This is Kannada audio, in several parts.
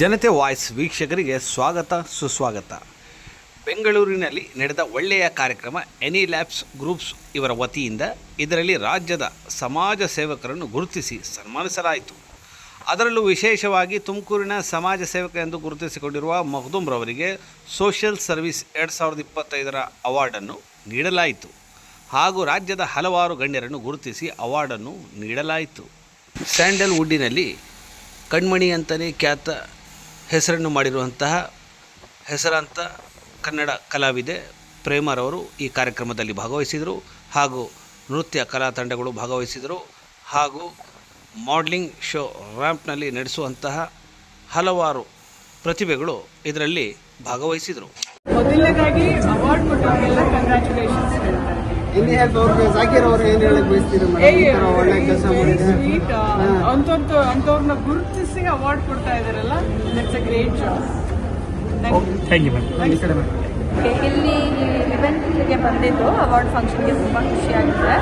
ಜನತೆ ವಾಯ್ಸ್ ವೀಕ್ಷಕರಿಗೆ ಸ್ವಾಗತ, ಸುಸ್ವಾಗತ. ಬೆಂಗಳೂರಿನಲ್ಲಿ ನಡೆದ ಒಳ್ಳೆಯ ಕಾರ್ಯಕ್ರಮ ಎನಿ ಲ್ಯಾಬ್ಸ್ ಗ್ರೂಪ್ಸ್ ಇವರ ವತಿಯಿಂದ ಇದರಲ್ಲಿ ರಾಜ್ಯದ ಸಮಾಜ ಸೇವಕರನ್ನು ಗುರುತಿಸಿ ಸನ್ಮಾನಿಸಲಾಯಿತು. ಅದರಲ್ಲೂ ವಿಶೇಷವಾಗಿ ತುಮಕೂರಿನ ಸಮಾಜ ಸೇವಕ ಎಂದು ಗುರುತಿಸಿಕೊಂಡಿರುವ ಮಖದೂಮ್ ರವರಿಗೆ ಸೋಷಿಯಲ್ ಸರ್ವಿಸ್ ಎರಡು ಸಾವಿರದ ಇಪ್ಪತ್ತೈದರ ಅವಾರ್ಡನ್ನು ನೀಡಲಾಯಿತು. ಹಾಗೂ ರಾಜ್ಯದ ಹಲವಾರು ಗಣ್ಯರನ್ನು ಗುರುತಿಸಿ ಅವಾರ್ಡನ್ನು ನೀಡಲಾಯಿತು. ಸ್ಯಾಂಡಲ್ವುಡ್ಡಿನಲ್ಲಿ ಕಣ್ಮಣಿ ಅಂತಲೇ ಖ್ಯಾತ ಹೆಸರನ್ನು ಮಾಡಿರುವಂತಹ ಹೆಸರಾಂತ ಕನ್ನಡ ಕಲಾವಿದೆ ಪ್ರೇಮರವರು ಈ ಕಾರ್ಯಕ್ರಮದಲ್ಲಿ ಭಾಗವಹಿಸಿದರು ಹಾಗೂ ನೃತ್ಯ ಕಲಾ ತಂಡಗಳು ಭಾಗವಹಿಸಿದರು ಹಾಗೂ ಮಾಡಲಿಂಗ್ ಶೋ ರ್ಯಾಂಪ್ನಲ್ಲಿ ನಡೆಸುವಂತಹ ಹಲವಾರು ಪ್ರತಿಭೆಗಳು ಇದರಲ್ಲಿ ಭಾಗವಹಿಸಿದರು. ಮೊದಲನೇದಾಗಿ ಅವಾರ್ಡ್ ಕೊಟ್ಟವರಿಗೆಲ್ಲ ಕಂಗ್ರ್ಯಾಚುಲೇಷನ್ಸ್ ಹೇಳ್ತಾರೆ. ಹೆಲ್ತ್ ಅವ್ರಿಗೆ ಜಾಕೀರ್ ಅವ್ರಿಗೆ ಏನ್ ಹೇಳಕ್ ಬಯಸ್ತೀರಿ ಮೇಡಮ್? ಈ ಒಳ್ಳೆ ಕೆಲಸ ಮಾಡಿದ್ರೆ? ಸ್ವೀಟ್ ಅಂತವ್ರನ್ನ ಅಂಥವ್ರನ್ನ ಗುರುತಿಸಿ ಅವಾರ್ಡ್ ಕೊಡ್ತಾ ಇದಾರಲ್ಲ ದಟ್ಸ್ ಅ ಗ್ರೇಟ್ ಜಾಬ್ ಈ ಯು ಮೇಡಮ್ ಇಲ್ಲಿ ಇವೆಂಟ್ಗೆ ಬಂದಿದ್ದು ಅವಾರ್ಡ್ ಫಂಕ್ಷನ್ಗೆ ತುಂಬ ಖುಷಿಯಾಗಿದೆ.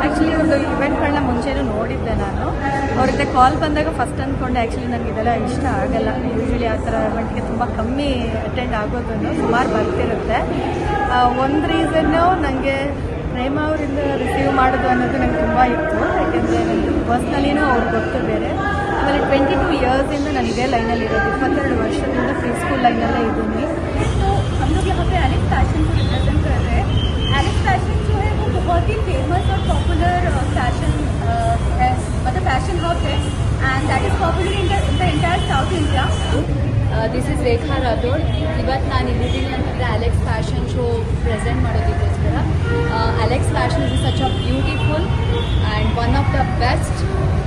ಆ್ಯಕ್ಚುಲಿ ಒಂದು ಇವೆಂಟ್ಗಳನ್ನ ಮುಂಚೆನೂ ನೋಡಿದ್ದೆ ನಾನು. ಅವ್ರಿಗೆ ಕಾಲ್ ಬಂದಾಗ ಫಸ್ಟ್ ಅಂದ್ಕೊಂಡೆ ಆ್ಯಕ್ಚುಲಿ ನನಗೆ ಇದೆಲ್ಲ ಇಷ್ಟ ಆಗಲ್ಲ. ಯೂಶ್ವಲಿ ಆ ಥರ ಇವೆಂಟ್ಗೆ ತುಂಬ ಕಮ್ಮಿ ಅಟೆಂಡ್ ಆಗೋದನ್ನು ಸುಮಾರು ಬರ್ತಿರುತ್ತೆ. ಒಂದು ರೀಸನ್ನು ನನಗೆ ಅವರಿಂದ ರಿಸೀವ್ ಮಾಡೋದು ಅನ್ನೋದು ನಂಗೆ ತುಂಬ ಇತ್ತು ಯಾಕೆಂದರೆ ನನಗೆ ಪರ್ಸ್ನಲಿನೂ ಅವ್ರಿಗೆ ಗೊತ್ತು ಬೇರೆ ಆಮೇಲೆ ಟ್ವೆಂಟಿ ಟೂ ಇಯರ್ಸಿಂದ ನಾನು ಇದೇ ಲೈನಲ್ಲಿ ಇರೋದು ಇಪ್ಪತ್ತೆರಡು ವರ್ಷದಿಂದ ಫ್ರೀ ಸ್ಕೂಲ್ ಲೈನಲ್ಲೇ ಇದ್ದೀನಿ तो हम लोग यहाँ पे एलेक्स फैशन को रिप्रेजेंट कर रहे हैं एलेक्स फैशन जो है वो बहुत ही फेमस और पॉपुलर फैशन है मतलब फैशन हब है and that is popular in the entire south India this is Rekha Rathod ಇವತ್ತು ನಾನು ಇಲ್ಲಿದ್ದೀನಿ ಅಂತಂದರೆ ಅಲೆಕ್ಸ್ ಫ್ಯಾಷನ್ ಶೋ ಪ್ರೆಸೆಂಟ್ ಮಾಡೋದಕ್ಕೋಸ್ಕರ Alex fashion is such a beautiful and one of the best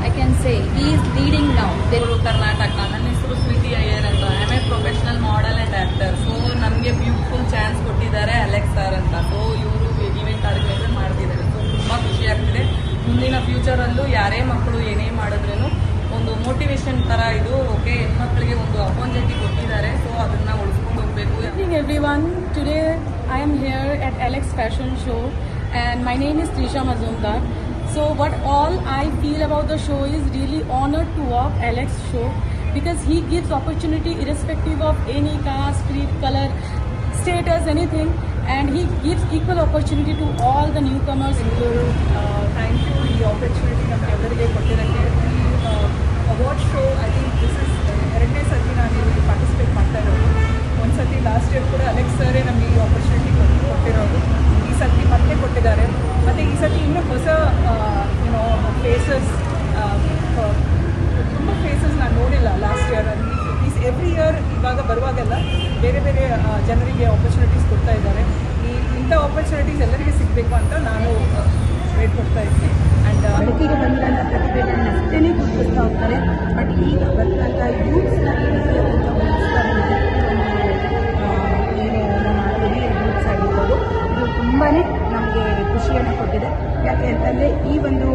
I can say he is leading now ದೇವರು ಕರ್ನಾಟಕ ನನ್ನ ಹೆಸರು ಸ್ವೀಟಿ ಅಯ್ಯರ್ ಅಂತ. I a professional model and actor so ನಮಗೆ ಬ್ಯೂಟಿಫುಲ್ ಚಾನ್ಸ್ ಕೊಟ್ಟಿದ್ದಾರೆ ಅಲೆಕ್ಸ್ ಸರ್ ಅಂತ. ಸೊ ಇವರು ಈವೆಂಟ್ ಆರ್ಗನೈಸರ್ ಮಾಡ್ತಿದ್ದಾರೆ. ಸೊ ತುಂಬ ಖುಷಿಯಾಗ್ತಿದೆ ಮುಂದಿನ ಫ್ಯೂಚರಲ್ಲೂ ಯಾರೇ ಮಕ್ಕಳು ಏನೇ ಮಾಡಿದ್ರೂ ಮೋಟಿವೇಶನ್ ಥರ ಇದು ಓಕೆ ಹೆಣ್ಮಕ್ಳಿಗೆ ಒಂದು ಅಪಾರ್ಚುನಿಟಿ ಕೊಟ್ಟಿದ್ದಾರೆ ಸೊ ಅದನ್ನು ಉಳಿಸ್ಕೊಂಡು ಹೋಗಬೇಕು evening everyone today i am here at alex fashion show and my name is trisha mazumdar so what all i feel about the show is really honored to walk alex show because he gives opportunity irrespective of any caste creed color status anything and he gives equal opportunity to all the newcomers thank you ಈ ಆಪರ್ಚುನಿಟಿ ನಮಗೆಲ್ಲರಿಗೆ ಕೊಟ್ಟಿರೋಕ್ಕೆ ಈ Award show I think this is ಎರಡನೇ ಸರ್ತಿ ನಾನು ಇಲ್ಲಿ ಪಾರ್ಟಿಸಿಪೇಟ್ ಮಾಡ್ತಾ ಇರೋದು. ಒಂದು ಸರ್ತಿ ಲಾಸ್ಟ್ ಇಯರ್ ಕೂಡ ಅಲೆಕ್ಸ್ ಸರೇ ನಮಗೆ ಈ ಆಪರ್ಚುನಿಟಿ ಕೊಟ್ಟಿರೋದು. ಈ ಸರ್ತಿ ಮತ್ತೆ ಕೊಟ್ಟಿದ್ದಾರೆ. ಮತ್ತು ಈ ಸರ್ತಿ ಇನ್ನೂ ಹೊಸ ಯುನೋ ಫೇಸಸ್ ತುಂಬ ಫೇಸಸ್ ನಾನು ನೋಡಿಲ್ಲ last year is every year ಇವಾಗ ಬರುವಾಗೆಲ್ಲ ಬೇರೆ ಬೇರೆ ಜನರಿಗೆ ಆಪರ್ಚುನಿಟೀಸ್ ಕೊಡ್ತಾ ಇದ್ದಾರೆ. ಈ ಇಂಥ ಆಪರ್ಚುನಿಟೀಸ್ ಎಲ್ಲರಿಗೆ ಸಿಗಬೇಕು ಅಂತ ನಾನು ವೇಟ್ ಕೊಡ್ತಾ ಇದ್ದೀನಿ. ಬೆಳಕಿಗೆ ಬಂದಂತಹ ಪ್ರತಿಭೆಗಳನ್ನ ಅಷ್ಟೇ ಗುರುತಿಸ್ತಾ ಹೋಗ್ತಾರೆ. ಬಟ್ ಈಗ ಬರ್ತಂತ ಯೂತ್ಸ್ನ ಈ ರೀತಿಯ ಒಂದು ಮುಗಿಸ್ತಾರೆ ಏನು, ನಮ್ಮ ಯೂತ್ಸ್ ಆಗಿರ್ಬೋದು, ಇದು ತುಂಬಾ ನಮಗೆ ಖುಷಿಯನ್ನು ಕೊಟ್ಟಿದೆ. ಯಾಕೆ ಅಂತಂದರೆ, ಈ ಒಂದು,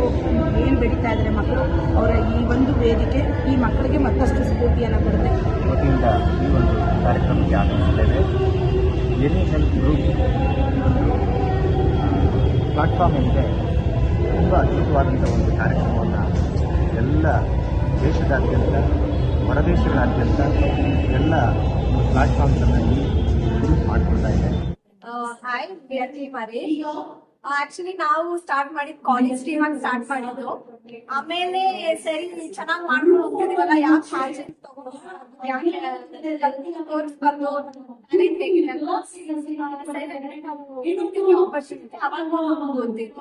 ಏನು ಬೆಳೀತಾ ಇದ್ದಾರೆ ಮಕ್ಕಳು, ಅವರ ಈ ಒಂದು ವೇದಿಕೆ ಈ ಮಕ್ಕಳಿಗೆ ಮತ್ತಷ್ಟು ಸ್ಫೂರ್ತಿಯನ್ನು ಕೊಡುತ್ತೆ. ವತಿಯಿಂದ ಈ ಒಂದು ಕಾರ್ಯಕ್ರಮಕ್ಕೆ ಆಗಮಿಸಿದ್ದೇವೆ. ಎನಿ ಹೆಲ್ತ್ ಗ್ರೂಪ್ ಪ್ಲಾಟ್ಫಾರ್ಮ್ ಏನಿದೆ ತುಂಬ ಅದ್ಭುತವಾದಂಥ ಒಂದು ಕಾರ್ಯಕ್ರಮವನ್ನು ಎಲ್ಲ ದೇಶದಾದ್ಯಂತ, ಹೊರದೇಶಗಳಾದ್ಯಂತ ಎಲ್ಲ ಪ್ಲಾಟ್ಫಾರ್ಮ್ಗಳಲ್ಲಿ ಗ್ರೂಪ್ ಮಾಡಿಕೊಳ್ತಾ ಇದೆ. ಆಕ್ಚುಲಿ ನಾವು ಸ್ಟಾರ್ಟ್ ಮಾಡಿದ್ ಕಾಲೇಜ್ ಟೀಮ್ ಆಗಿ ಸ್ಟಾರ್ಟ್ ಮಾಡಿದ್ದು. ಆಮೇಲೆ ಸರಿ, ಚೆನ್ನಾಗಿ ಮಾಡ್ಕೊಂಡು ಹೋಗ್ತಿದೀವಲ್ಲ ಯಾಕೆ ಪ್ರಾಜೆಕ್ಟ್ ತಗೊಂಡು? ಯಾಕೆ ಅವಾಗ ಗೊತ್ತಿತ್ತು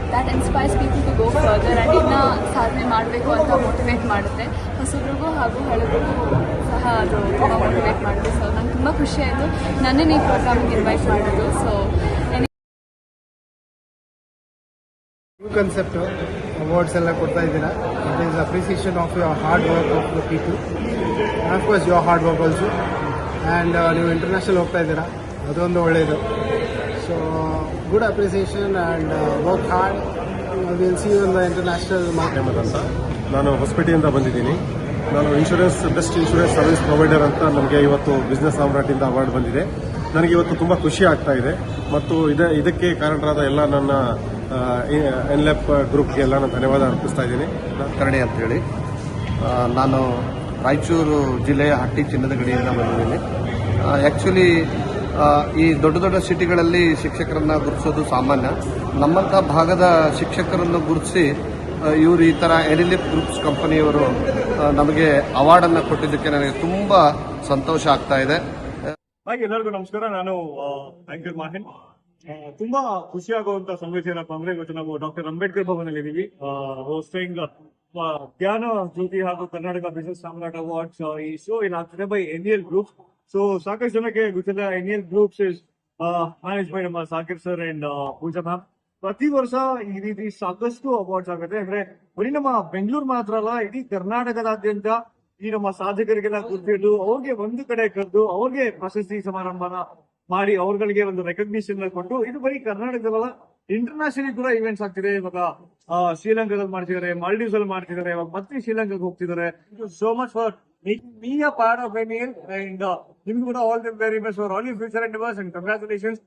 that inspires people to go further and ಇನ್ನೂ ಸಾಧನೆ ಮಾಡಬೇಕು ಅಂತ ಮೋಟಿವೇಟ್ ಮಾಡುತ್ತೆ. ಹೊಸಬ್ರಿಗೂ ಹಾಗೂ ಹಳಬ್ರಿಗೂ ಸಹ ಅದು ತುಂಬ ಮೋಟಿವೇಟ್ ಮಾಡುತ್ತೆ. ಸೊ ನಂಗೆ ತುಂಬ ಖುಷಿ ಆಯಿತು. ನನ್ನನ್ನು ಈ ಪ್ರೋಗ್ರಾಮಿಗೆ ಇನ್ವೈಟ್ ಮಾಡೋದು ಸೊ ಕನ್ಸೆಪ್ಟ್ ಅವಾರ್ಡ್ಸ್ ಎಲ್ಲ ಕೊಡ್ತಾ ಇದ್ದೀರಾ. It is appreciation of your hard work of the people of course your hard work also and ನೀವು ಇಂಟರ್ನ್ಯಾಷನಲ್ ಹೋಗ್ತಾ ಇದ್ದೀರಾ. ಅದೊಂದು ಒಳ್ಳೆಯದು so good appreciation and work hard will see in the international market Ahmed ಅಂತ ನಾನು ಹೊಸಪೇಟೆಯಿಂದ ಬಂದಿದ್ದೀನಿ. ನಾನು insurance best insurance service provider ಅಂತ ನಮಗೆ ಇವತ್ತು ಬಿಸ್ನೆಸ್ ಸಾಮ್ರಾಟಿಂದ ಅವಾರ್ಡ್ ಬಂದಿದೆ. ನನಗೆ ಇವತ್ತು ತುಂಬ ಖುಷಿ ಆಗ್ತಾ ಇದೆ. ಮತ್ತು ಇದ ಇದಕ್ಕೆ ಕಾರಣರಾದ ಎಲ್ಲ ನನ್ನ ಎನ್ಲೆಪ್ ಗ್ರೂಪ್ಗೆ ಎಲ್ಲ ನಾನು ಧನ್ಯವಾದ ಅರ್ಪಿಸ್ತಾ ಇದ್ದೀನಿ. ಕರಣಿ ಅಂತೇಳಿ ನಾನು ರಾಯಚೂರು ಜಿಲ್ಲೆಯ ಹಟ್ಟಿ ಚಿನ್ನದ ಗಡಿಯಿಂದ ಬಂದಿದ್ದೀನಿ. ಆ್ಯಕ್ಚುಲಿ ಈ ದೊಡ್ಡ ದೊಡ್ಡ ಸಿಟಿಗಳಲ್ಲಿ ಶಿಕ್ಷಕರನ್ನ ಗುರುತಿಸೋದು ಸಾಮಾನ್ಯ. ನಮ್ಮಂಥ ಭಾಗದ ಶಿಕ್ಷಕರನ್ನು ಗುರುತಿಸಿ ಇವರು ಈ ಥರ ಎನಿಲಿಪ್ ಗ್ರೂಪ್ಸ್ ಕಂಪನಿಯವರು ನಮಗೆ ಅವಾರ್ಡನ್ನು ಕೊಟ್ಟಿದ್ದಕ್ಕೆ ನನಗೆ ತುಂಬ ಸಂತೋಷ ಆಗ್ತಾ ಇದೆ. ಹಾಗೆ ಎಲ್ಲರಿಗೂ ನಮಸ್ಕಾರ. ನಾನು ಆಂಕರ್ ಮಾಹಿನ್. ತುಂಬಾ ಖುಷಿ ಆಗುವಂತ ಸಂಗತಿ ಏನಪ್ಪಾ ಅಂದ್ರೆ ಇವತ್ತು ನಾವು ಡಾಕ್ಟರ್ ಅಂಬೇಡ್ಕರ್ ಭವನಲ್ಲಿ ಇದೀವಿ. ಜ್ಞಾನ ಜ್ಯೋತಿ ಹಾಗೂ ಕರ್ನಾಟಕ ಬಿಸಿನೆಸ್ ಸಾಮ್ರಾಟ್ ಅವಾರ್ಡ್ಸ್ ಈ ಶೋ ಏನಾಗ್ತದೆ ಬೈ ಎನ್ಎಲ್ ಗ್ರೂಪ್ ಸೊ ಸಾಕಷ್ಟು ಜನಕ್ಕೆ ಗೊತ್ತಿಲ್ಲ Indian groups is manage by ನಮ್ಮ Sakir sir and Pooja ma'am ಪ್ರತಿ ವರ್ಷ ಈ ರೀತಿ ಸಾಕಷ್ಟು ಅವಾರ್ಡ್ಸ್ ಆಗುತ್ತೆ. ಅಂದ್ರೆ ಬರೀ ನಮ್ಮ ಬೆಂಗಳೂರು ಮಾತ್ರ ಅಲ್ಲ, ಇಡೀ ಕರ್ನಾಟಕದಾದ್ಯಂತ ಈ ನಮ್ಮ ಸಾಧಕರಿಗೆಲ್ಲ ಗುರ್ತಿಟ್ಟು ಅವ್ರಿಗೆ ಒಂದು ಕಡೆ ಕರೆದು ಅವ್ರಿಗೆ ಪ್ರಶಸ್ತಿ ಸಮಾರಂಭನ ಮಾಡಿ ಅವ್ರಗಳಿಗೆ ಒಂದು ರೆಕಗ್ನಿಷನ್ ಕೊಟ್ಟು, ಇದು ಬರೀ ಕರ್ನಾಟಕದಲ್ಲ ಇಂಟರ್ನ್ಯಾಷನಲ್ ಕೂಡ ಇವೆಂಟ್ಸ್ ಆಗ್ತಿದೆ. ಇವಾಗ ಶ್ರೀಲಂಕಾದಲ್ಲಿ ಮಾಡ್ತಿದ್ದಾರೆ ಮಾಲ್ಡೀವ್ಸ್ ಅಲ್ಲಿ ಮಾಡ್ತಿದ್ದಾರೆ, ಇವಾಗ ಮತ್ತೆ ಶ್ರೀಲಂಕಾಗೆ ಹೋಗ್ತಿದ್ದಾರೆ. So much for making me a part of an and uh, the giving you all the very best for all your future endeavors and congratulations.